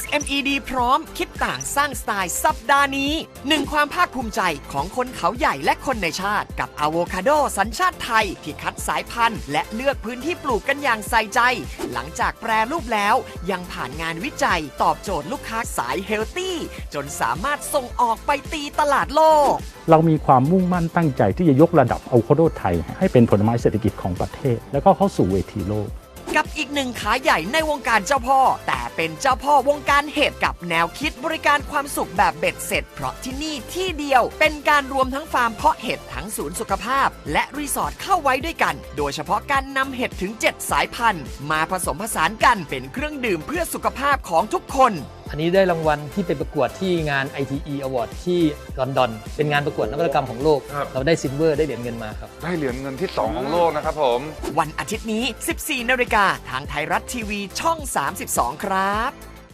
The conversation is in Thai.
SMED พร้อมคิดต่างสร้างสไตล์สัปดาห์นี้หนึ่งความภาคภูมิใจของคนเขาใหญ่และคนในชาติ กับอะโวคาโดสัญชาติไทย ที่คัดสายพันธุ์ และเลือกพื้นที่ปลูกกันอย่างใส่ใจ หลังจากแปรรูปแล้ว ยังผ่านงานวิจัยตอบโจทย์ลูกค้าสายเฮลตี้ จนสามารถส่งออกไปตีตลาดโลก เรามีความมุ่งมั่นตั้งใจที่จะยกระดับอะโวคาโดไทย ให้เป็นผลไม้เศรษฐกิจของประเทศ แล้วก็เข้าสู่เวทีโลก กับอีกหนึ่งขาใหญ่ในวงการเจ้าพ่อ แต่เป็นเจ้าพ่อวงการเห็ดกับแนวคิดบริการความสุขแบบเบ็ดเสร็จ เพราะที่นี่ที่เดียวเป็นการรวมทั้งฟาร์มเพาะเห็ดทั้งศูนย์สุขภาพ และรีสอร์ทเข้าไว้ด้วยกัน โดยเฉพาะการนำเห็ดถึง 7 สายพันธุ์ มาผสมผสานกันเป็นเครื่องดื่มเพื่อสุขภาพของทุกคน อันนี้ได้รางวัลที่ไปประกวดที่งาน ITE Award ที่ลอนดอน เป็นงานประกวดนวัตกรรมของโลก ครับ เราได้ซิลเวอร์ได้เหรียญเงินมาครับ ได้เหรียญเงินที่ 2 ของโลกนะครับผม วันอาทิตย์นี้ 14 นาฬิกา ทางไทยรัฐทีวีช่อง 32 ครับ